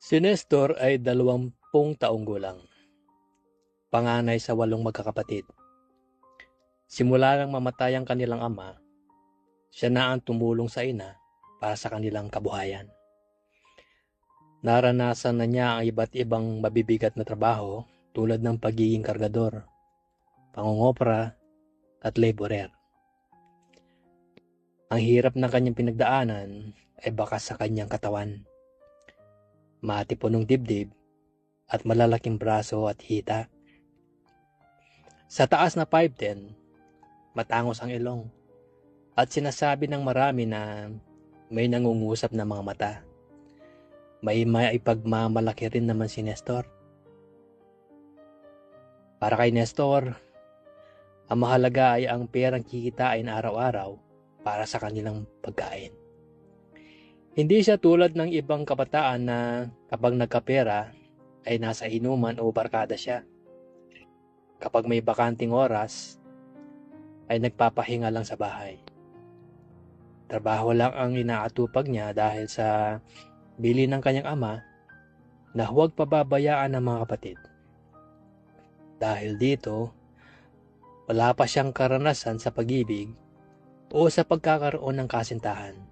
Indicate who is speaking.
Speaker 1: Si Nestor ay dalawampung taong gulang. Panganay sa walong magkakapatid. Simula nang mamatay ang kanilang ama, siya na ang tumulong sa ina para sa kanilang kabuhayan. Naranasan na niya ang iba't ibang mabibigat na trabaho tulad ng pagiging kargador, pangungopra, at laborer. Ang hirap ng kanyang pinagdaanan ay bakas sa kanyang katawan. Matipunong dibdib at malalaking braso at hita. Sa taas na 5'10", matangos ang ilong at sinasabi ng marami na may nangungusap na mga mata. May maipagmamalaki rin naman si Nestor. Para kay Nestor, ang mahalaga ay ang perang kikitain araw-araw para sa kanilang pagkain. Hindi siya tulad ng ibang kabataan na kapag nagkapera ay nasa inuman o barkada siya. Kapag may bakanting oras, ay nagpapahinga lang sa bahay. Trabaho lang ang inaatupag niya dahil sa bili ng kanyang ama na huwag pababayaan ng mga kapatid. Dahil dito, wala pa siyang karanasan sa pag-ibig o sa pagkakaroon ng kasintahan.